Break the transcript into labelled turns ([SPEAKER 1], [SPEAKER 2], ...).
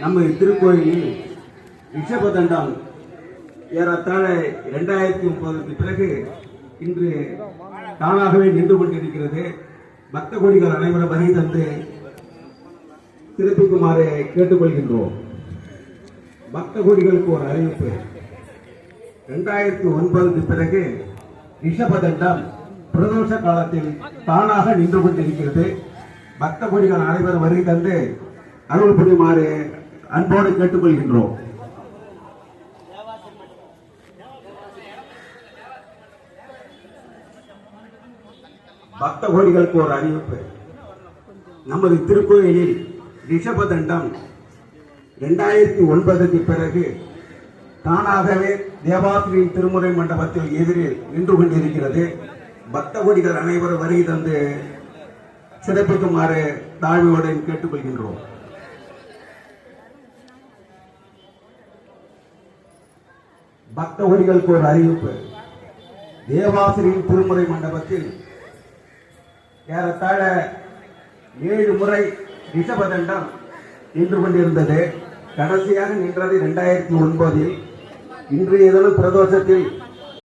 [SPEAKER 1] நமது திருக்கோயிலில் ரிஷபதண்டம் ஏறத்தாழ இரண்டாயிரத்தி முப்பதுக்கு பிறகு இன்று தானாகவே நின்று கொண்டிருக்கிறது. பக்த கோடிகள் அனைவரும் வருகை தந்து சிறப்பிக்குமாறு கேட்டுக்கொள்கின்றோம். பக்த கோடிகளுக்கு ஒரு அறிவிப்பு. இரண்டாயிரத்தி ஒன்பதுக்கு பிறகு ரிஷபதண்டம் பிரதோஷ காலத்தில் தானாக நின்று கொண்டிருக்கிறது. பக்த கோடிகள் அனைவரும் வருகை தந்து அருள் புரியுமாறு அன்போடு கேட்டுக்கொள்கின்றோம். பக்த கோடிகளுக்கு ஒரு அறிவிப்பு. நமது திருக்கோயிலில் ரிஷபதண்டம் இரண்டாயிரத்தி ஒன்பதுக்கு பிறகு தானாகவே தேவாசிரியின் திருமுறை மண்டபத்தில் எதிரில் நின்று கொண்டிருக்கிறது. பக்த கோடிகள் அனைவரும் வருகை தந்து சிறப்பிக்குமாறு தாழ்மையுடன் கேட்டுக்கொள்கின்றோம். பக்த ஒரு அறிவிப்பு. தேவாசிரியின் திருமுறை மண்டபத்தில் ஏறத்தாழ ஏழு முறை ரிஷபதண்டம் நின்று கொண்டிருந்தது. கடைசியாக நின்றது இரண்டாயிரத்தி ஒன்பதில். இன்றைய தினம் பிரதோஷத்தில்